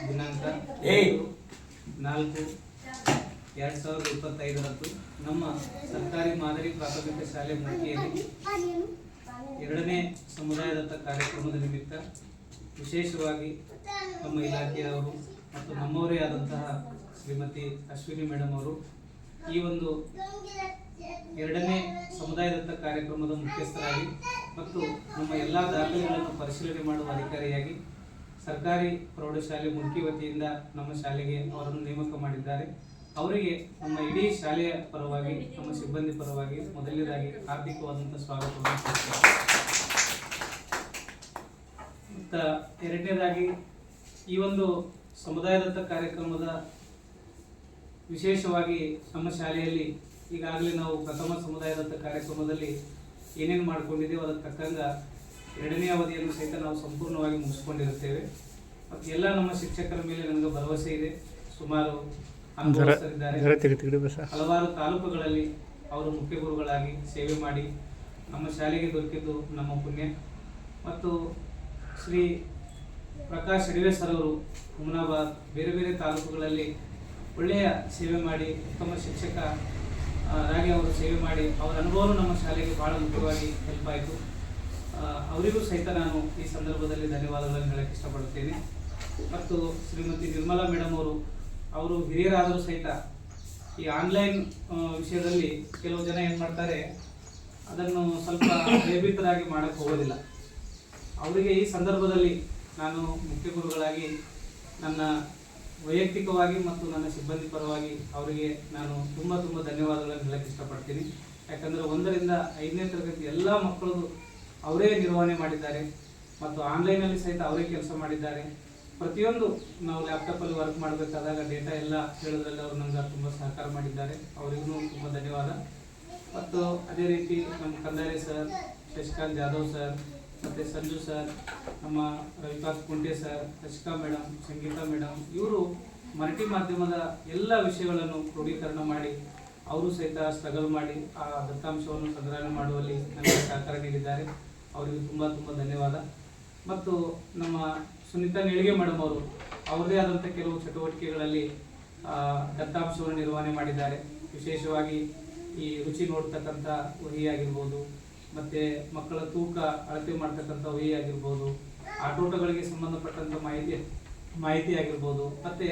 ದಿನಾಂಕ. ನಾಲ್ಕು ಎರಡು ಸಾವಿರದ ಇಪ್ಪತ್ತೈದರಂದು ನಮ್ಮ ಸರ್ಕಾರಿ ಮಾದರಿ ಪ್ರಾಥಮಿಕ ಶಾಲೆ ಮುಖ್ಯಲ್ಲಿ ಎರಡನೇ ಸಮುದಾಯದತ್ತ ಕಾರ್ಯಕ್ರಮದ ನಿಮಿತ್ತ ವಿಶೇಷವಾಗಿ ನಮ್ಮ ಇಲಾಖೆಯವರು ಮತ್ತು ನಮ್ಮವರೇ ಆದಂತಹ ಶ್ರೀಮತಿ ಅಶ್ವಿನಿ ಮೇಡಮ್ ಅವರು ಈ ಒಂದು ಎರಡನೇ ಸಮುದಾಯದತ್ತ ಕಾರ್ಯಕ್ರಮದ ಮುಖ್ಯಸ್ಥರಾಗಿ ಮತ್ತು ನಮ್ಮ ಎಲ್ಲ ದಾಖಲೆಗಳನ್ನು ಪರಿಶೀಲನೆ ಮಾಡುವ ಅಧಿಕಾರಿಯಾಗಿ ಸರ್ಕಾರಿ ಪ್ರೌಢಶಾಲೆ ಮುಡ್ಕಿ ವತಿಯಿಂದ ನಮ್ಮ ಶಾಲೆಗೆ ಅವರನ್ನು ನೇಮಕ ಮಾಡಿದ್ದಾರೆ. ಅವರಿಗೆ ನಮ್ಮ ಇಡೀ ಶಾಲೆಯ ಪರವಾಗಿ, ನಮ್ಮ ಸಿಬ್ಬಂದಿ ಪರವಾಗಿ ಮೊದಲನೇದಾಗಿ ಹಾರ್ದಿಕವಾದಂಥ ಸ್ವಾಗತವನ್ನು ಮತ್ತು ಎರಡನೇದಾಗಿ ಈ ಒಂದು ಸಮುದಾಯದತ್ತ ಕಾರ್ಯಕ್ರಮದ ವಿಶೇಷವಾಗಿ ನಮ್ಮ ಶಾಲೆಯಲ್ಲಿ ಈಗಾಗಲೇ ನಾವು ಪ್ರಥಮ ಸಮುದಾಯದತ್ತ ಕಾರ್ಯಕ್ರಮದಲ್ಲಿ ಏನೇನು ಮಾಡ್ಕೊಂಡಿದ್ದೇವೆ ಅದಕ್ಕೆ ತಕ್ಕಂಗ ಎರಡನೇ ಅವಧಿಯನ್ನು ಸಹಿತ ನಾವು ಸಂಪೂರ್ಣವಾಗಿ ಮುಗಿಸ್ಕೊಂಡಿರುತ್ತೇವೆ. ಮತ್ತು ಎಲ್ಲ ನಮ್ಮ ಶಿಕ್ಷಕರ ಮೇಲೆ ನನಗೆ ಭರವಸೆ ಇದೆ. ಸುಮಾರು ಹಲವಾರು ತಾಲೂಕುಗಳಲ್ಲಿ ಅವರು ಮುಖ್ಯ ಗುರುಗಳಾಗಿ ಸೇವೆ ಮಾಡಿ ನಮ್ಮ ಶಾಲೆಗೆ ದೊರಕಿದ್ದು ನಮ್ಮ ಪುಣ್ಯ. ಮತ್ತು ಶ್ರೀ ಪ್ರಕಾಶ್ ಅಡಿವೆ ಸರ್ ಅವರು ಹುಮನಾಬಾದ್ ಬೇರೆ ಬೇರೆ ತಾಲೂಕುಗಳಲ್ಲಿ ಒಳ್ಳೆಯ ಸೇವೆ ಮಾಡಿ ಉತ್ತಮ ಶಿಕ್ಷಕ ರಾಗಿ ಅವರು ಸೇವೆ ಮಾಡಿ ಅವರ ಅನುಭವನೂ ನಮ್ಮ ಶಾಲೆಗೆ ಬಹಳ ಮುಖ್ಯವಾಗಿ ಹೆಲ್ಪ್ ಆಯಿತು. ಅವರಿಗೂ ಸಹಿತ ನಾನು ಈ ಸಂದರ್ಭದಲ್ಲಿ ಧನ್ಯವಾದಗಳನ್ನು ಹೇಳಕ್ಕೆ ಇಷ್ಟಪಡುತ್ತೇನೆ. ಮತ್ತು ಶ್ರೀಮತಿ ನಿರ್ಮಲಾ ಮೇಡಮ್ ಅವರು ಅವರು ಹಿರಿಯರಾದರೂ ಸಹಿತ ಈ ಆನ್ಲೈನ್ ವಿಷಯದಲ್ಲಿ ಕೆಲವು ಜನ ಏನು ಮಾಡ್ತಾರೆ, ಅದನ್ನು ಸ್ವಲ್ಪ ಭಯಭೀತರಾಗಿ ಮಾಡಕ್ಕೆ ಹೋಗೋದಿಲ್ಲ. ಅವರಿಗೆ ಈ ಸಂದರ್ಭದಲ್ಲಿ ನಾನು ಮುಖ್ಯ ಗುರುಗಳಾಗಿ ನನ್ನ ವೈಯಕ್ತಿಕವಾಗಿ ಮತ್ತು ನನ್ನ ಸಿಬ್ಬಂದಿ ಪರವಾಗಿ ಅವರಿಗೆ ನಾನು ತುಂಬ ತುಂಬ ಧನ್ಯವಾದಗಳನ್ನು ಹೇಳಕ್ಕೆ ಇಷ್ಟಪಡ್ತೀನಿ. ಯಾಕಂದರೆ ಒಂದರಿಂದ ಐದನೇ ತರಗತಿ ಎಲ್ಲ ಮಕ್ಕಳು ಅವರೇ ನಿರ್ವಹಣೆ ಮಾಡಿದ್ದಾರೆ ಮತ್ತು ಆನ್ಲೈನಲ್ಲಿ ಸಹಿತ ಅವರೇ ಕೆಲಸ ಮಾಡಿದ್ದಾರೆ. ಪ್ರತಿಯೊಂದು ನಾವು ಲ್ಯಾಪ್ಟಾಪಲ್ಲಿ ವರ್ಕ್ ಮಾಡಬೇಕಾದಾಗ ಡೇಟಾ ಎಲ್ಲ ಹೇಳೋದ್ರಲ್ಲಿ ಅವರು ನಮ್ಗೆ ತುಂಬ ಸಹಕಾರ ಮಾಡಿದ್ದಾರೆ. ಅವರಿಗೂ ತುಂಬ ಧನ್ಯವಾದ. ಮತ್ತು ಅದೇ ರೀತಿ ನಮ್ಮ ಕಂದಾರೆ ಸರ್, ಶಶಿಕಾಂತ್ ಜಾಧವ್ ಸರ್, ಮತ್ತು ಸಂಜು ಸರ್, ನಮ್ಮ Ravikant Kunte sir Shashika madam Sangeeta madam ಇವರು ಮರಾಠಿ ಮಾಧ್ಯಮದ ಎಲ್ಲ ವಿಷಯಗಳನ್ನು ಕ್ರೋಢೀಕರಣ ಮಾಡಿ, ಅವರು ಸಹಿತ ಸ್ಟ್ರಗಲ್ ಮಾಡಿ ಆ ದತ್ತಾಂಶವನ್ನು ಸಂಗ್ರಹಣೆ ಮಾಡುವಲ್ಲಿ ನನಗೆ ಸಹಕಾರ ನೀಡಿದ್ದಾರೆ. ಅವರಿಗೆ ತುಂಬ ತುಂಬ ಧನ್ಯವಾದ. ಮತ್ತು ನಮ್ಮ ಸುನೀತಾ ನೇಳಿಗೆ ಮೇಡಮ್ ಅವರು ಅವರದೇ ಆದಂಥ ಕೆಲವು ಚಟುವಟಿಕೆಗಳಲ್ಲಿ ದತ್ತಾಂಶವನ್ನು ನಿರ್ವಹಣೆ ಮಾಡಿದ್ದಾರೆ. ವಿಶೇಷವಾಗಿ ಈ ರುಚಿ ನೋಡ್ತಕ್ಕಂಥ ಉಹಿ ಆಗಿರ್ಬೋದು, ಮತ್ತೆ ಮಕ್ಕಳ ತೂಕ ಅಳತೆ ಮಾಡ್ತಕ್ಕಂಥ ಉಹಿ ಆಗಿರ್ಬೋದು ಆಟೋಟಗಳಿಗೆ ಸಂಬಂಧಪಟ್ಟಂತ ಮಾಹಿತಿ ಮಾಹಿತಿ ಆಗಿರ್ಬೋದು, ಮತ್ತೆ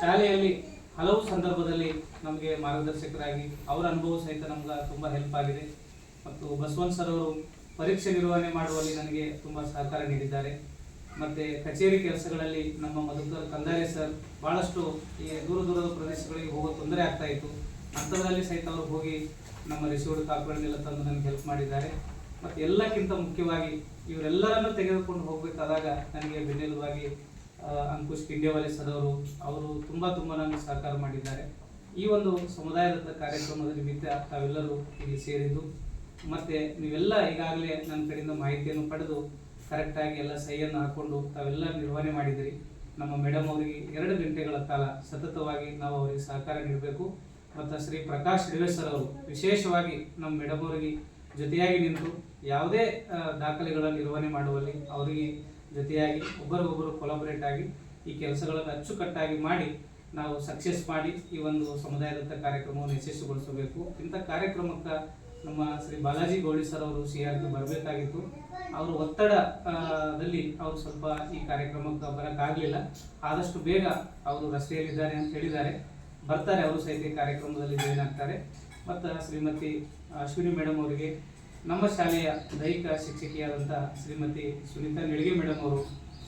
ಶಾಲೆಯಲ್ಲಿ ಹಲವು ಸಂದರ್ಭದಲ್ಲಿ ನಮಗೆ ಮಾರ್ಗದರ್ಶಕರಾಗಿ, ಅವರ ಅನುಭವ ಸಹಿತ ನಮ್ಗೆ ತುಂಬ ಹೆಲ್ಪ್ ಆಗಿದೆ. ಮತ್ತು ಬಸವಂತ್ ಸರ್ ಅವರು ಪರೀಕ್ಷೆ ನಿರ್ವಹಣೆ ಮಾಡುವಲ್ಲಿ ನನಗೆ ತುಂಬ ಸಹಕಾರ ನೀಡಿದ್ದಾರೆ. ಮತ್ತೆ ಕಚೇರಿ ಕೆಲಸಗಳಲ್ಲಿ ನಮ್ಮ ಮಧುಕರ್ ಕಂದಾರೆ ಸರ್ ಬಹಳಷ್ಟು ಈ ದೂರ ದೂರದ ಪ್ರದೇಶಗಳಿಗೆ ಹೋಗೋ ತೊಂದರೆ ಆಗ್ತಾ ಇತ್ತು. ಅಂಥದ್ರಲ್ಲಿ ಸಹಿತ ಅವರು ಹೋಗಿ ನಮ್ಮ ರಿಸೀವ್ಡ್ ಕಾಪಿಗಳನ್ನೆಲ್ಲ ತಂದು ನನಗೆ ಹೆಲ್ಪ್ ಮಾಡಿದ್ದಾರೆ. ಮತ್ತು ಎಲ್ಲಕ್ಕಿಂತ ಮುಖ್ಯವಾಗಿ ಇವರೆಲ್ಲರನ್ನು ತೆಗೆದುಕೊಂಡು ಹೋಗಬೇಕಾದಾಗ ನನಗೆ ಬೆನ್ನೆಲುಬಾಗಿ ಆ, ಅಂಕುಶ್ ಕಿಂಡೇವಾಲೆ ಸರ್ ಅವರು ಅವರು ತುಂಬ ತುಂಬ ನನಗೆ ಸಹಕಾರ ಮಾಡಿದ್ದಾರೆ. ಈ ಒಂದು ಸಮುದಾಯದ ಕಾರ್ಯಕ್ರಮದ ನಿಮಿತ್ತ ತಾವೆಲ್ಲರೂ ಇಲ್ಲಿ ಸೇರಿದ್ದು ಮತ್ತೆ ನೀವೆಲ್ಲ ಈಗಾಗಲೇ ನನ್ನ ಕಡೆಯಿಂದ ಮಾಹಿತಿಯನ್ನು ಪಡೆದು ಕರೆಕ್ಟಾಗಿ ಎಲ್ಲ ಸಹಿಯನ್ನು ಹಾಕೊಂಡು ತಾವೆಲ್ಲ ನಿರ್ವಹಣೆ ಮಾಡಿದಿರಿ ನಮ್ಮ ಮೇಡಮ್ ಅವರಿಗೆ ಎರಡು ಗಂಟೆಗಳ ಕಾಲ ಸತತವಾಗಿ ನಾವು ಅವರಿಗೆ ಸಹಕಾರ ನೀಡಬೇಕು. ಮತ್ತು ಶ್ರೀ ಪ್ರಕಾಶ್ ಸರ್ ಅವರು ವಿಶೇಷವಾಗಿ ನಮ್ಮ ಮೇಡಮ್ ಅವರಿಗೆ ಜೊತೆಯಾಗಿ ನಿಂತು ಯಾವುದೇ ದಾಖಲೆಗಳನ್ನು ದಾಖಲೆಗಳ ನಿರ್ವಹಣೆ ಮಾಡುವಲ್ಲಿ ಅವರಿಗೆ ಜೊತೆಯಾಗಿ ಒಬ್ಬರಿಗೊಬ್ಬರು ಕೊಲಾಬರೇಟ್ ಆಗಿ ಈ ಕೆಲಸಗಳನ್ನು ಅಚ್ಚುಕಟ್ಟಾಗಿ ಮಾಡಿ ನಾವು ಸಕ್ಸೆಸ್ ಮಾಡಿ ಈ ಒಂದು ಸಮುದಾಯದತ್ತ ಕಾರ್ಯಕ್ರಮವನ್ನು ಯಶಸ್ವಿಗೊಳಿಸಬೇಕು. ಇಂಥ ಕಾರ್ಯಕ್ರಮಕ್ಕೆ ನಮ್ಮ ಶ್ರೀ ಬಾಲಾಜಿ ಗೌಡಿ ಸರ್ ಅವರು ಸಿ ಆರ್ ಬರಬೇಕಾಗಿತ್ತು. ಅವರು ಒತ್ತಡದಲ್ಲಿ ಅವರು ಸ್ವಲ್ಪ ಈ ಕಾರ್ಯಕ್ರಮಕ್ಕೆ ಬರೋಕ್ಕಾಗಲಿಲ್ಲ. ಆದಷ್ಟು ಬೇಗ ಅವರು ರಸ್ತೆಯಲ್ಲಿದ್ದಾರೆ ಅಂತ ಹೇಳಿದ್ದಾರೆ. ಬರ್ತಾರೆ, ಅವರು ಸಹಿತ ಕಾರ್ಯಕ್ರಮದಲ್ಲಿ ಜಾಯಿನ್ ಆಗ್ತಾರೆ. ಮತ್ತು ಶ್ರೀಮತಿ ಅಶ್ವಿನಿ ಮೇಡಮ್ ಅವರಿಗೆ ನಮ್ಮ ಶಾಲೆಯ ದೈಹಿಕ ಶಿಕ್ಷಕಿಯಾದಂಥ ಶ್ರೀಮತಿ ಸುನೀತಾ ನಿಳಿಗೆ ಮೇಡಮ್ ಅವರು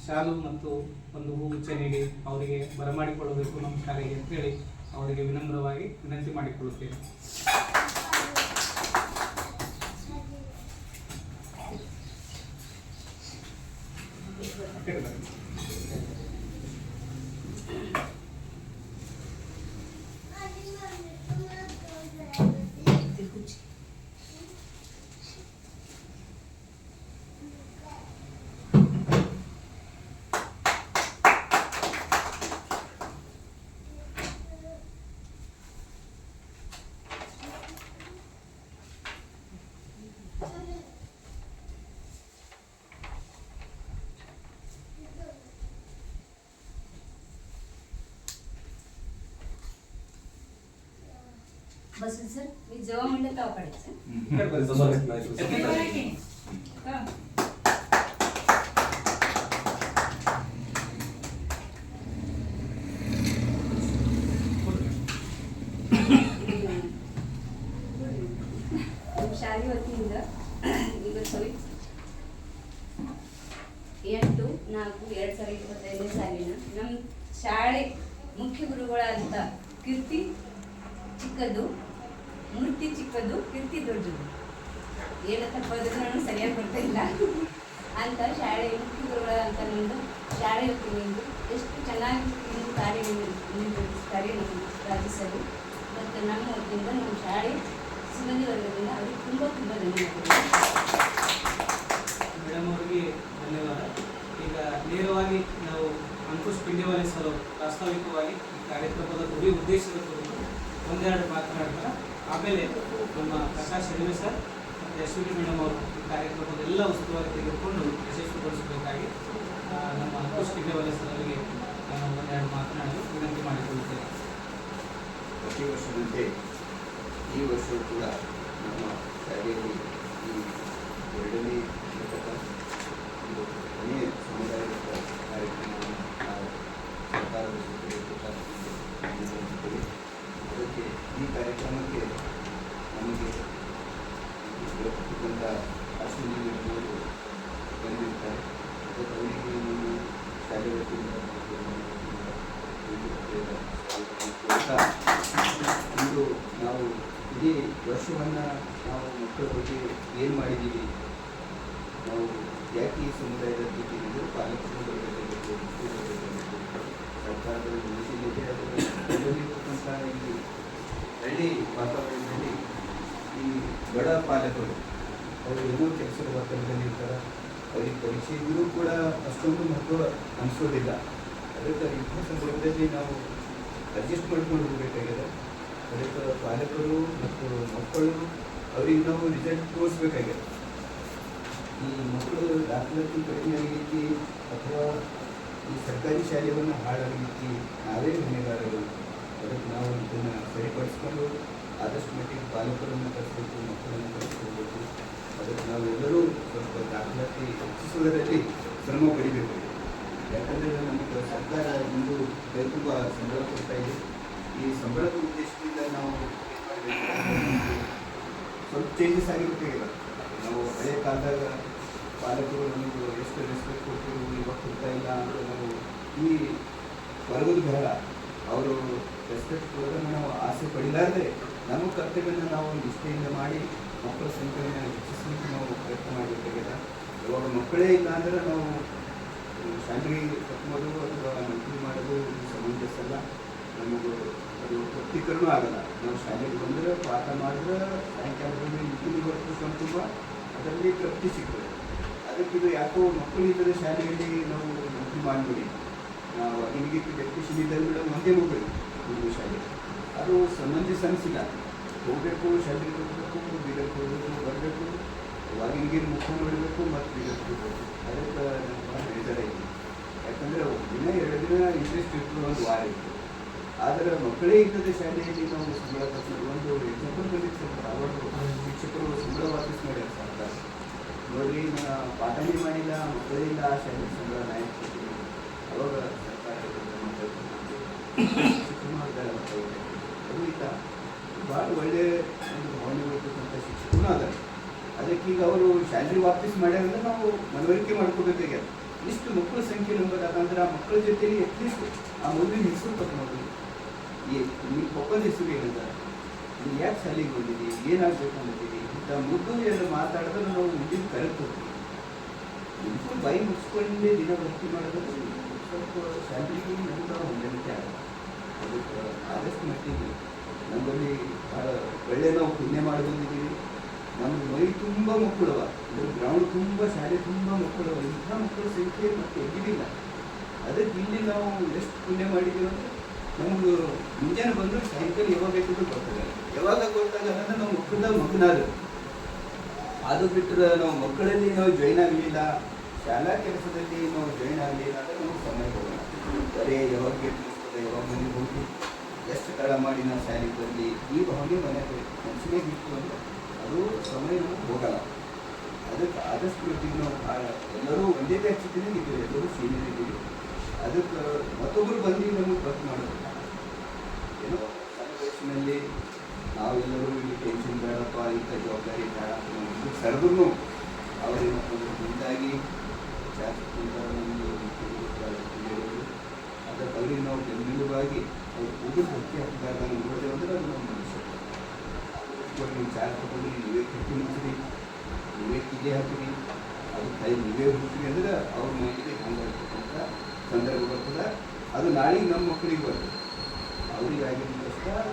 ಶಾಲು ಮತ್ತು ಒಂದು ಹೂಗುಚ್ಛ ನೀಡಿ ಅವರಿಗೆ ಬರಮಾಡಿಕೊಳ್ಳಬೇಕು ನಮ್ಮ ಶಾಲೆಗೆ ಅಂತೇಳಿ ಅವರಿಗೆ ವಿನಮ್ರವಾಗಿ ವಿನಂತಿ ಮಾಡಿಕೊಳ್ಳುತ್ತೇನೆ. করছি बसेल सर मी जेव्हा म्हणलं तेव्हा पडायचं इकडे बस. ನಮ್ಮ ಶಾಲೆ ವತಿಯಿಂದ ಇವತ್ತು ಎಂಟು ನಾಲ್ಕು ಎರಡು ಸಾವಿರದ ಇಪ್ಪತ್ತೈದನೇ ಸಾಲಿನ ನಮ್ಮ ಶಾಲೆ ಮುಖ್ಯ ಗುರುಗಳಾದಂಥ ಕೀರ್ತಿ ಚಿಕ್ಕದು ಮೂರ್ತಿ ಚಿಕ್ಕದು, ಕೀರ್ತಿ ದೊಡ್ಡದು. ಏನು ತಪ್ಪಾದ್ರೂ ನಾನು ಸರಿಯಾಗಿ ಬರ್ತಾ ಇಲ್ಲ. ಅಂತ ಶಾಲೆ ಅಂತ ನಿಂದು ಶಾಲೆ ನಿಂದು ಎಷ್ಟು ಚೆನ್ನಾಗಿ ಕಾರ್ಯ ನಿರ್ವಹಿಸ್ತಾರೆ ನಮ್ಮ ರಾಜ್ಯಸಭೆ. ಮತ್ತು ನಮ್ಮ ವತಿಯಿಂದ ನಮ್ಮ ಶಾಲೆ ಸಿಬ್ಬಂದಿ ವರ್ಗದಿಂದ ಅವ್ರಿಗೆ ತುಂಬ ತುಂಬ ಧನ್ಯವಾದಗಳು. ಮೇಡಮ್ ಅವರಿಗೆ ಧನ್ಯವಾದ. ಈಗ ನೇರವಾಗಿ ನಾವು ಅಂಕುಶ್ ಪಿಂಡಿವಾಲೆ ಸರ್ ಪ್ರಾಸ್ತಾವಿಕವಾಗಿ ಈ ಕಾರ್ಯಕ್ರಮದ ಗುರಿ ಉದ್ದೇಶದ ಕುರಿತು ಒಂದೆರಡು ಆಮೇಲೆ ನಮ್ಮ ಪ್ರಕಾಶ್ ಅಡಿವೆ ಸರ್, ಮತ್ತು ಅಶ್ವಿನಿ ಮೇಡಮ್ ಅವರು ಕಾರ್ಯಕ್ರಮದ ಎಲ್ಲ ಉಸ್ತುವಾರಿ ತೆಗೆದುಕೊಂಡು ಯಶಸ್ವಿಗೊಳಿಸಬೇಕಾಗಿ ನಮ್ಮ ಅಂಕುಶ್ ಪಿಂಡಿವಾಲೆ ಸರ್ ಅವರಿಗೆ ಒಂದೆರಡು ಮಾತನಾಡಲು ವಿನಂತಿ ಮಾಡಿಕೊಳ್ಳುತ್ತೇನೆ. ಪ್ರತಿ ವರ್ಷದಂತೆ ಈ ವರ್ಷವೂ ಕೂಡ ನಮ್ಮ ಶಾಲೆಯಲ್ಲಿ ಈ ಎರಡನೇ ಘಟಕ ಒಂದು ಕೊನೆಯ ಸಮುದಾಯದ ಕಾರ್ಯಕ್ರಮವನ್ನು ನಾವು ಸರ್ಕಾರದ ಜೊತೆಗೆ ಪ್ರಚಾರಕ್ಕೆ ನಿರ್ವಹಿಸುತ್ತೇವೆ ಅದಕ್ಕೆ ಈ ಕಾರ್ಯಕ್ರಮಕ್ಕೆ ನಮಗೆ ಬಂದ ಅಶ್ವಿನಿ ಅವರು ಬಂದಿರ್ತಾರೆ ಅದಕ್ಕೆ ಅವರಿಗೆ ನಾನು ಶಾಲೆ ವತಿಯಿಂದ ಮತ್ತು ನಮ್ಮ ವತಿಯಿಂದ ಕೇಳ್ತಾ ಇಂದು ನಾವು ಇಡೀ ವರ್ಷವನ್ನು ನಾವು ಮಕ್ಕಳ ಬಗ್ಗೆ ಏನು ಮಾಡಿದ್ದೀವಿ? ನಾವು ಯಾಕೆ ಈ ಸಮುದಾಯದ ಜೊತೆ ಮಕ್ಕಳ ಜೊತೆ ಸರ್ಕಾರದ ಹಳ್ಳಿ ವಾತಾವರಣದಲ್ಲಿ ಈ ಬಡ ಪಾಲಕರು ಅವರು ಏನೋ ಕೆಲಸದ ಒತ್ತಡದಲ್ಲಿ ಇರ್ತಾರೆ. ಕೂಡ ಅಷ್ಟೊಂದು ಮಹತ್ವ ಅನಿಸೋದಿಲ್ಲ. ಅದಕ್ಕೆ ಇಂಥ ಸಂದರ್ಭದಲ್ಲಿ ನಾವು ಅಡ್ಜಸ್ಟ್ ಮಾಡ್ಕೊಂಡು ಹೋಗ್ಬೇಕಾಗಿದೆ. ಪಾಲಕರು ಮತ್ತು ಮಕ್ಕಳು ಅವ್ರಿಗೆ ನಾವು ರಿಸಲ್ಟ್ ತೋರಿಸ್ಬೇಕಾಗಿದೆ. ಈ ಮಕ್ಕಳು ದಾಖಲಾತಿ ಕಡಿಮೆ ಆಗಲಿಕ್ಕೆ ಅಥವಾ ಈ ಸರ್ಕಾರಿ ಶಾಲೆಯನ್ನು ಹಾಳಾಗಲಿಕ್ಕೆ ನಾವೇ ಹೊಣೆಗಾರರು. ಅದಕ್ಕೆ ನಾವು ಇದನ್ನು ಸರಿಪಡಿಸ್ಕೊಂಡು ಆದಷ್ಟು ಮಟ್ಟಿಗೆ ಪಾಲಕರನ್ನು ಕಳಿಸ್ಬೇಕು ಮಕ್ಕಳನ್ನು ಕಳಿಸ್ಕೋಬೇಕು ಅದಕ್ಕೆ ನಾವೆಲ್ಲರೂ ಸ್ವಲ್ಪ ದಾಖಲಾತಿ ಹೆಚ್ಚಿಸುವುದರಲ್ಲಿ ಶ್ರಮ ಪಡಿಬೇಕು. ಯಾಕಂದರೆ ನಮಗೆ ಸರ್ಕಾರ ಇಂದು ಕೈ ತುಂಬ ಸಂಬಳ ಕೊಡ್ತಾ ಇದೆ. ಈ ಸಂಬಳದ ಉದ್ದೇಶದಿಂದ ನಾವು? ಸ್ವಲ್ಪ ಚೇಂಜಸ್ ಆಗಿರ್ಬೇಕಾಗಿಲ್ಲ ನಾವು ಹಳೆ ಕಾಲದಾಗ ಪಾಲಕರು ನಮಗೆ ಎಷ್ಟು ರೆಸ್ಪೆಕ್ಟ್ ಕೊಡ್ತೀವಿ ಇವಾಗ ಕೊಡ್ತಾ ಇಲ್ಲ ಅಂದರೆ ನಾವು ಈ ವರ್ಗದ ಬೇಡ. ಅವರು ರೆಸ್ಪೆಕ್ಟ್ ಕೊಡೋದನ್ನು ನಾವು ಆಸೆ ಪಡಿಲಾರದೆ ನಮ್ಮ ಕರ್ತವ್ಯನ ನಾವು ನಿಷ್ಠೆಯಿಂದ ಮಾಡಿ ಮಕ್ಕಳ ಸಂಖ್ಯೆಯನ್ನು ಹೆಚ್ಚಿಸಲಿಕ್ಕೆ ನಾವು ಪ್ರಯತ್ನ ಮಾಡಬೇಕಾಗಿದೆ ಇವಾಗ ಮಕ್ಕಳೇ ಇಲ್ಲ ಅಂದರೆ ನಾವು ಶಾಲೆಗೆ ಕಟ್ಬೋದು ಅಥವಾ ನೌಕರಿ ಮಾಡೋದು ಸಮಂಜಸ ಅಲ್ಲ ನಮಗೂ ತೃಪ್ತಿಕರನೂ ಆಗಲ್ಲ. ನಾವು ಶಾಲೆಗೆ ಬಂದರೆ ಪಾಠ ಮಾಡಿದ್ರೆ ಸಾಯಂಕಾಲದಲ್ಲಿ ಇಟ್ಟಿನ ಬರ್ತದೆ ತುಂಬ ಅದರಲ್ಲಿ ತೃಪ್ತಿ ಸಿಗ್ತದೆ. ಅದಕ್ಕೆ ಇದು ಯಾಕೋ ಮಕ್ಕಳು ಇದ್ದರೆ ಶಾಲೆಯಲ್ಲಿ ನಾವು ನೌಕರಿ ಮಾಡಿಬಿಡಿ. ನಾವು ನಿಮಗೆ ಡೆಪ್ಯೂಷನ್ ಇದ್ದರೆ ಮೇಡಮ್ ಒಂದೇ ಹೋಗ್ಬೇಕು ಒಂದು ಶಾಲೆ ಅದು ಸಂಬಂಧಿ ಅನಿಸಿಲ್ಲ ಹೋಗಬೇಕು, ಶಾಲೆಗೆ ಹೋಗಬೇಕು ಬೀಗಕ್ಕೆ ಹೋಗಬೇಕು, ಬರಬೇಕು. ವಾಗಿನ ಮುಖ ನೋಡಬೇಕು ಮತ್ತು ಬೀಗಕ್ಕೆ ಹೋಗಬೇಕು. ಅದಕ್ಕೆ ನಮ್ಮ ಭಾಳ ಬೇಜಾರಾಯಿತು ಯಾಕಂದರೆ ದಿನ ಎರಡು ದಿನ ಇಂಟ್ರೆಸ್ಟ್ ಇರ್ತದೆ ಒಂದು ವಾರ ಇತ್ತು ಆದರೆ ಮಕ್ಕಳೇ ಇಲ್ಲದ ಶಾಲೆಯಲ್ಲಿ ನಾವು ಸಂಬಳ ಒಂದು ಎಕ್ಸಾಂಪಲ್ ಸರ್ ಧಾರವಾಡ ಶಿಕ್ಷಕರು ಸಂಬಳ ವಾಪಸ್ ಮಾಡ್ಯಾರ ಸರ್ಕಾರ ನೋಡ್ರಿ ನಾ ಪಾಠನೇ ಮಾಡಿಲ್ಲ, ಮಕ್ಕಳೇ ಆ ಶಾಲೆ ಸಂಬಳ ನಾಯಕ ಅವಾಗ ಸರ್ಕಾರ ಅದು ಭಾಳ ಒಳ್ಳೆ ಒಂದು ಭಾವನೆ ಇರ್ತಕ್ಕಂಥ ಶಿಕ್ಷಕರು ಆದರೆ ಅದಕ್ಕೆ ಈಗ ಅವರು ಶಾಲೆ ವಾಪಸ್ ಮಾಡ್ಯಾರಂದ್ರೆ ನಾವು ಮನವರಿಕೆ ಮಾಡ್ಕೋಬೇಕಾಗ್ಯದ ಇಷ್ಟು ಮಕ್ಕಳ ಸಂಖ್ಯೆ ನಂಬೋದಾಕಂದ್ರೆ ಆ ಮಕ್ಕಳ ಜೊತೆಲಿ ಅಟ್ಲೀಸ್ಟ್ ಆ ಮಗುವಿನ ಹೆಸರು ತಗೊಂಡು ಈ ನಿಮ್ಮ ಪಪ್ಪನ ಹೆಸರು ಹೇಳ್ತಾರೆ ನೀವು ಯಾಕೆ ಸಲ್ಲಿಗೆ ಬಂದಿದ್ದೀರಿ ಏನಾಗಬೇಕು ಅಂದಿದ್ದೀರಿ ಇಂಥ ಮಗು ಎಲ್ಲ ಮಾತಾಡಿದ್ರೆ ನಾವು ಮುಂದಿನ ಕರೆಕ್ಟ್ ಫುಲ್ ಬೈ ಮುಗಿಸ್ಕೊಂಡೇ ದಿನ ಭರ್ತಿ ಮಾಡೋದು ಸ್ವಲ್ಪ ಸ್ಯಾಲ್ರಿಗೆ ನಮ್ಗೆ ಹೊಂದಾಣಿಕೆ ಆಗುತ್ತೆ. ಅದಕ್ಕೆ ಆದಷ್ಟು ಮಟ್ಟಿಗೆ ನಮ್ಮಲ್ಲಿ ಭಾಳ ಒಳ್ಳೆ ನಾವು ಪುಣ್ಯ ಮಾಡಿ ಬಂದಿದ್ದೀವಿ. ನಮ್ಮ ಮೈ ತುಂಬ ಮಕ್ಕಳವ. ಅಂದರೆ ಗ್ರೌಂಡ್ ತುಂಬ, ಶಾಲೆ ತುಂಬ ಮಕ್ಕಳವ. ಇಂಥ ಮಕ್ಕಳ ಸಂಖ್ಯೆ ಮತ್ತೆ ಎಲ್ಲಿಲ್ಲ ಅದಕ್ಕೆ ಇಲ್ಲಿ ನಾವು ಎಷ್ಟು ಪುಣ್ಯ ಮಾಡಿದ್ದೀವಿ ಅಂದರೆ ನಮ್ಗೆ ಮುಂಜಾನೆ ಬಂದ್ರೆ ಸಾಯಂಕಾಲ ಯಾವಾಗ ಬೇಕಿದ್ರು ಬರ್ತದೆ ಯಾವಾಗ ಗೊತ್ತಾಗಲ್ಲ ಅಂದ್ರೆ ನಾವು ಮಕ್ಕಳ ಮಗನಾದ್ರು ಅದು ಬಿಟ್ಟರೆ ನಾವು ಮಕ್ಕಳಲ್ಲಿ ನಾವು ಜಾಯ್ನ್ ಆಗಲಿಲ್ಲ, ಶಾಲಾ ಕೆಲಸದಲ್ಲಿ ನಾವು ಜಾಯ್ನ್ ಆಗಲಿಲ್ಲ ಅಂದರೆ ನಾವು ಸಮಯ ಹೋಗೋಣ ಬರೀ ಯಾವಾಗ ಬೇಕು ಯಾವಾಗ ಮನೆಗೆ ಹೋಗಿ. ಎಷ್ಟು ತಡ ಮಾಡಿ ನಾವು ಶಾಲೆಗೆ ಬರಲಿ, ಈ ಭಾವನೆ ಮನೆ ಮನಸ್ಸಿಗೆ ಬಿಟ್ಟು ಅಂದರೆ ಅದು ಸಮಯ ನಮಗೆ ಹೋಗಲ್ಲ. ಅದಕ್ಕೆ ಆದಷ್ಟು ನಾವು ಎಲ್ಲರೂ ಒಂದೇ ಬ್ಯಾಚಿದ್ದೀನಿ ಇದ್ದೀವಿ, ಎಲ್ಲರೂ ಸೀನಿಯರ್ ಇದ್ದೀವಿ. ಅದಕ್ಕೆ ಮತ್ತೊಬ್ಬರು ಬಂದು ನಮಗೆ ಬಸ್ ಮಾಡೋದು. ಏನೋ ಸಣ್ಣ ವಯಸ್ಸಿನಲ್ಲಿ ನಾವೆಲ್ಲರೂ ಇಲ್ಲಿ ಟೆನ್ಷನ್ ಬೇಡಪ್ಪ, ಇಂಥ ಜವಾಬ್ದಾರಿ ಬೇಡ ಅಂತ ಸರ್ದೂ ಅವರೇನಪ್ಪ ಮುಂದಾಗಿ ಶಾಸಕರಿಂದ ನಮಗೆ ಅದಕ್ಕೆ ಅವ್ರಿಗೆ ನಾವು ಬೆಂಬಲವಾಗಿ ಅವ್ರು ಪೂಜೆ ಹಕ್ಕಿ ಹಾಕಿದಾಗ ನೋಡಿದೆ ಅಂದ್ರೆ ಅದು ನಮ್ಮ ಮನುಷ್ಯ ನಿಮ್ಮ ಚಾರ್ಜ್ ತಗೊಂಡು ನೀವೇ ಕಟ್ಟಿ ಮುಚ್ಚಿರಿ ನೀವೇ ಕಿಗೆ ಹಾಕಿರಿ ಅದು ಕೈ ನೀವೇ ಹುಟ್ಟಿರಿ ಅಂದ್ರೆ ಅವ್ರ ಮೈಲಿಗೆ ಹಂಗೆ ಇರ್ತಕ್ಕಂಥ ಸಂದರ್ಭ ಬರ್ತದೆ. ಅದು ನಾಳೆಗೆ ನಮ್ಮ ಮಕ್ಕಳಿಗೆ ಬರ್ತದೆ. ಅವ್ರಿಗೆ ಆಗಿದ್ದಷ್ಟ ಅದು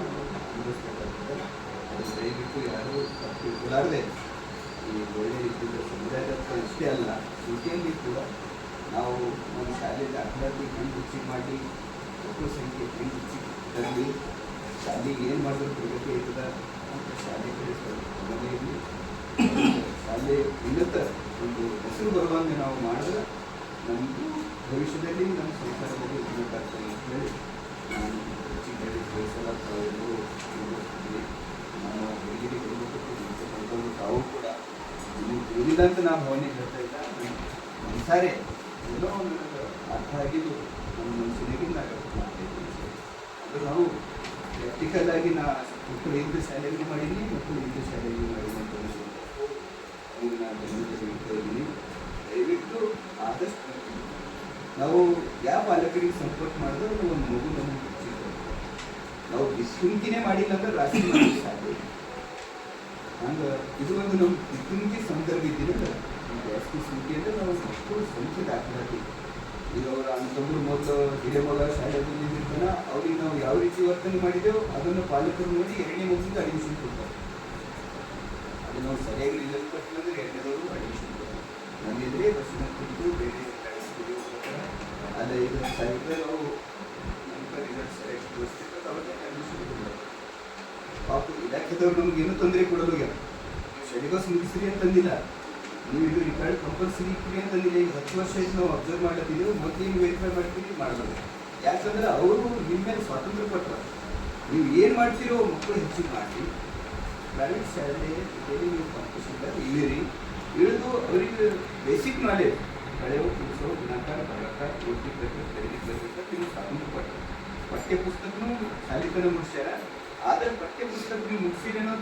ದಯವಿಟ್ಟು ಯಾರು ತಿಳ್ಕೊಲಾರ್ದೆ ಈ ಒಳ್ಳೆ ರೀತಿಯಿಂದ ಸಮುದಾಯದ ಇಷ್ಟೇ ಅಲ್ಲ ಸಿಟಿಯಲ್ಲಿ ಕೂಡ ನಾವು ನಮ್ಮ ಶಾಲೆ ದಾಖಲಾತಿ ಹೆಂಗೆ ಹೆಚ್ಚಿಗೆ ಮಾಡಿ ಮಕ್ಕಳ ಸಂಖ್ಯೆ ಹೆಂಗೆ ಹೆಚ್ಚಿಗೆ ತರಲಿ ಶಾಲೆಗೆ ಏನು ಮಾಡಿದ್ರೆ ಪ್ರಗತಿ ಆಯ್ತದ ಅಂತ ಶಾಲೆ ಕಡೆ ಶಾಲೆ ಉನ್ನತ ಒಂದು ಹೆಸರು ಬರುವಂಗೆ ನಾವು ಮಾಡಿದ್ರೆ ನಮ್ಮದು ಭವಿಷ್ಯದಲ್ಲಿ ನಮ್ಮ ಸಂಸಾರದಲ್ಲಿ ಆಗ್ತದೆ ಅಂತ ಹೇಳಿ ನಾನು ಹೇಳಿ ಕೊಡಬೇಕು ಮಾಡ್ಕೊಂಡು ತಾವು ಕೂಡ. ನಿಮಗೆ ತಿಳಿದಿಲ್ಲ ಅಂತ ನಾವು ಭಾವನೆ ಹೇಳ್ತಾ ಇಲ್ಲ. ಮನಸಾರೆ ಏನೋ ಒಂದು ಅರ್ಥ ಆಗಿದ್ದು ನಮ್ಮ ಮನಸ್ಸಿನಾಗಿ ಅದು ನಾವು ಪ್ರಾಕ್ಟಿಕಲ್ ಆಗಿ ನಾ ಮಕ್ಕಳು ಇಂದು ಶಾಲೆಗೆ ಮಾಡೀನಿ ಮಕ್ಕಳು ಇಂದು ಶಾಲೆಗೆ ಮಾಡೀನಿ ಅಂತ ಅವ್ರಿಗೆ ನಾನು ಇದ್ದೀನಿ. ದಯವಿಟ್ಟು ಆದಷ್ಟು ನಾವು ಯಾವ ಪಾಲಕರಿಗೆ ಸಂಪರ್ಕ ಮಾಡಿದ್ರೆ ಒಂದು ಮಗು ನಮಗೆ ನಾವು ಬಿಸಿಂಕಿನೇ ಮಾಡಿಲ್ಲ ಅಂದ್ರೆ ರಾಶಿ ಮಾಡಿ ಸಾಧ್ಯ ಹಂಗೆ ಇದು ಒಂದು ನಮ್ಮ ಬಿಸಿಂಕಿ ಸಂದರ್ಭ ಇದ್ದಿಲ್ಲ ಜಾಸ್ತಿ ಸಂಖ್ಯೆ ಅಂದ್ರೆ ನಾವು ಅಷ್ಟು ಸಂಖ್ಯೆ ದಾಖಲಾತಿ ಈಗ ಅವರ ಅಂತಂದ್ರು ಮೊದಲು ಹಿರಿಯ ಮಗ ಶಾಲೆಯಲ್ಲಿ ಇರ್ತಾನ ಅವ್ರಿಗೆ ನಾವು ಯಾವ ರೀತಿ ವರ್ತನೆ ಮಾಡಿದೆವು ಅದನ್ನು ಪಾಲಕರು ನೋಡಿ ಎರಡನೇ ಮಗುವಿಗೆ ಅಡ್ಮಿಷನ್ ಕೊಡ್ತಾರೆ. ಅದು ನಾವು ಸರಿಯಾಗಿ ರಿಸಲ್ಟ್ ಕೊಟ್ಟಿಲ್ಲ ಅಂದ್ರೆ ಎರಡನೇದವರು ಅಡ್ಮಿಷನ್ ನಮ್ಮಿದ್ರೆ ಬಸ್ಸಿನ ಕುರಿತು ಬೇರೆ ಹೋಗ್ತಾರೆ ಅಲ್ಲ ಈಗ ಸಾವಿರದ ನಾವು ನಮ್ಗೆ ರಿಸಲ್ಟ್ ಅಡ್ಮಿಷನ್ ಪಾಪ ಇಲಾಖೆದವ್ರು ನಮ್ಗೆ ಏನೂ ತೊಂದರೆ ಕೊಡಲು ನೀವು ಶನಿವಾಸ ಮುಗಿಸ್ರಿ ಅಂತಂದಿಲ್ಲ ನೀವು ಇದು ರಿಕಾರ್ಡ್ ಕಂಪಲ್ಸರಿ ಇಕ್ಕಿರಿ ಅಂತಂದಿಲ್ಲ ಈಗ ಹತ್ತು ವರ್ಷ ಆಯ್ತು ನಾವು ಅಬ್ಸರ್ವ್ ಮಾಡತ್ತಿದ್ದೀವಿ ಮೊದಲು ನೀವು ವೆರಿಫೈ ಮಾಡ್ತೀವಿ ಮಾಡಬಾರ್ದು ಯಾಕಂದ್ರೆ ಅವರು ನಿಮ್ಮ ಮೇಲೆ ಸ್ವಾತಂತ್ರ್ಯ ಕೊಟ್ಟರು ನೀವು ಏನು ಮಾಡ್ತೀರೋ ಮಕ್ಕಳು ಹೆಚ್ಚಿಗೆ ಮಾಡಿ ಪ್ರೈವೇಟ್ ಶಾಲೆ ನೀವು ಕಾಂಪಿಟೇಷನ್ ಇಳಿರಿ ಇಳಿದು ಅವರಿಗೆ ಬೇಸಿಕ್ ನಾಲೆಜ್ ಕಳೆಯೋ ಕುಡಿಸೋ ಗುಣಾಕಾರ ಬರಕ ಓದ್ಲಿಕ್ಕೆ ಬರ್ಬೇಕು ಕರೀಲಿಕ್ಕೆ ಬರ್ಬೇಕು ನೀವು ಸಾಧನೆ ಕೊಟ್ಟರು. ಪಠ್ಯ ಪುಸ್ತಕನೂ ಶಾಲಿತನ ಮುಗಿಸ್ಯಾರ. ಆದರೆ ಪಠ್ಯ ಪುಸ್ತಕ ನೀವು ಮುಗಿಸಿರೇನೋ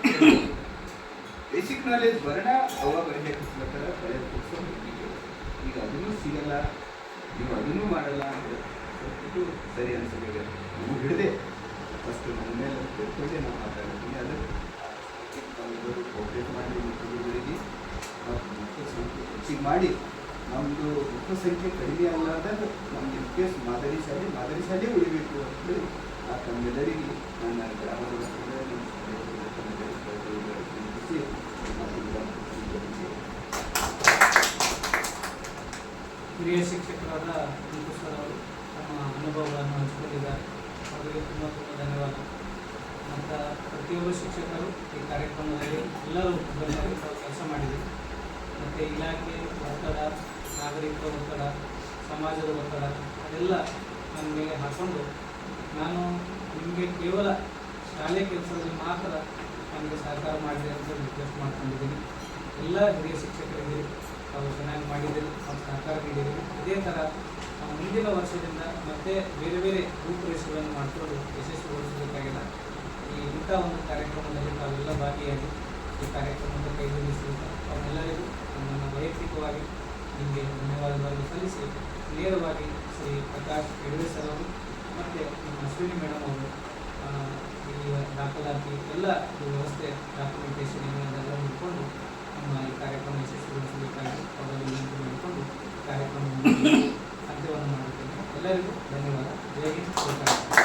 ಬೇಸಿಕ್ ನಾಲೆಜ್ ಬರೋಣ ಅವ ಬರಲಿಕ್ಕೆ ಪುಸ್ತಕ ಕಳೆಯ ಪುಸ್ತಕ ಈಗ ಅದನ್ನೂ ಸಿಗಲ್ಲ, ನೀವು ಅದನ್ನು ಮಾಡಲ್ಲ ಅಂದರೆ ಸರಿ ಅನಿಸಬೇಕು ನೀವು ಹಿಡಿದೆ. ಫಸ್ಟ್ ನನ್ನ ಮೇಲೆ ತಿಳ್ಕೊಂಡೆ ನಾವು ಮಾತಾಡ್ತೀನಿ ಅದಕ್ಕೆ ಕೋಪರೇಟ್ ಮಾಡಿ ಮಕ್ಕಳುಗಳಿಗೆ ಮತ್ತು ಸಂಖ್ಯೆ ಹೆಚ್ಚಿಗೆ ಮಾಡಿ ನಮ್ಮದು ಮುಖ್ಯ ಸಂಖ್ಯೆ ಕಡಿಮೆ ಅಲ್ಲಾದಾಗ ನಮಗೆ ಕೇಸ್ ಮಾದರಿ ಶಾಲೆ ಮಾದರಿ ಶಾಲೆ ಉಳಿಬೇಕು ಅಂತೇಳಿ ಆ ತಮ್ಮೆಲ್ಲರಿಗೆ ನನ್ನ ಗ್ರಾಮದ ಹಿರಿಯ ಶಿಕ್ಷಕರಾದ ಸರ್ ಅವರು ತಮ್ಮ ಅನುಭವಗಳನ್ನು ಹಂಚಿಕೊಂಡಿದ್ದಾರೆ. ಅವರಿಗೆ ತುಂಬ ತುಂಬ ಧನ್ಯವಾದ. ಮತ್ತು ಪ್ರತಿಯೊಬ್ಬ ಶಿಕ್ಷಕರು ಈ ಕಾರ್ಯಕ್ರಮದಲ್ಲಿ ಎಲ್ಲರೂ ಕೆಲಸ ಮಾಡಿದರು ಮತ್ತು ಇಲಾಖೆ ಒತ್ತಡ ನಾಗರಿಕರ ಒತ್ತಡ, ಸಮಾಜದ ಒತ್ತಡ, ಅದೆಲ್ಲ ನನ್ನ ಮೇಲೆ ಹಾಕ್ಕೊಂಡು ನಾನು ನಿಮಗೆ ಕೇವಲ ಶಾಲೆ ಕೆಲಸದಲ್ಲಿ ಮಾತ್ರ ನನಗೆ ಸಹಕಾರ ಮಾಡಿದೆ ಅಂತ ರಿಕ್ವೆಸ್ಟ್ ಮಾಡ್ಕೊಂಡಿದ್ದೀನಿ. ಎಲ್ಲ ಹಿರಿಯ ಶಿಕ್ಷಕರಿಗೆ ಅವರು ಚೆನ್ನಾಗಿ ಮಾಡಿದ್ದೀರಿ, ಅವ್ರು ಸಹಕಾರ ನೀಡಿದ್ದೀರಿ ಅದೇ ಥರ ಮುಂದಿನ ವರ್ಷದಿಂದ ಮತ್ತೆ ಬೇರೆ ಬೇರೆ ರೂಪುರೇಷೆಗಳನ್ನು ಮಾಡಿಕೊಂಡು ಯಶಸ್ವಿಗೊಳಿಸಬೇಕಾಗಿಲ್ಲ. ಈ ಇಂಥ ಒಂದು ಕಾರ್ಯಕ್ರಮದಲ್ಲಿ ತಾವೆಲ್ಲ ಭಾಗಿಯಾಗಿ ಈ ಕಾರ್ಯಕ್ರಮದ ಕೈಗೊಳಿಸಿ ವೈಯಕ್ತಿಕವಾಗಿ ನಿಮಗೆ ಧನ್ಯವಾದಗಳನ್ನು ಸಲ್ಲಿಸಿ, ನೇರವಾಗಿ ಶ್ರೀ ಪ್ರಕಾಶ್ ಹೆಗಡೆ ಸರ್ ಅವರು ಮತ್ತು ನಮ್ಮ ಅಶ್ವಿನಿ ಮೇಡಮ್ ಅವರು ಈ ದಾಖಲಾತಿ ಎಲ್ಲ ವ್ಯವಸ್ಥೆ ಡಾಕ್ಯುಮೆಂಟೇಷನ್ ಏನೆಲ್ಲ ನೋಡಿಕೊಂಡು ನಮ್ಮ ಈ ಕಾರ್ಯಕ್ರಮ ಯಶಸ್ವಿಗೊಳಿಸಬೇಕಾಗಿ ಅವರಲ್ಲಿ ವಿನಂತಿ ಮಾಡಿಕೊಂಡು ಕಾರ್ಯಕ್ರಮವನ್ನು ಅಂತ್ಯವನ್ನು ಮಾಡುತ್ತೇನೆ. ಎಲ್ಲರಿಗೂ ಧನ್ಯವಾದ. ಜೈ ಹಿಂದ್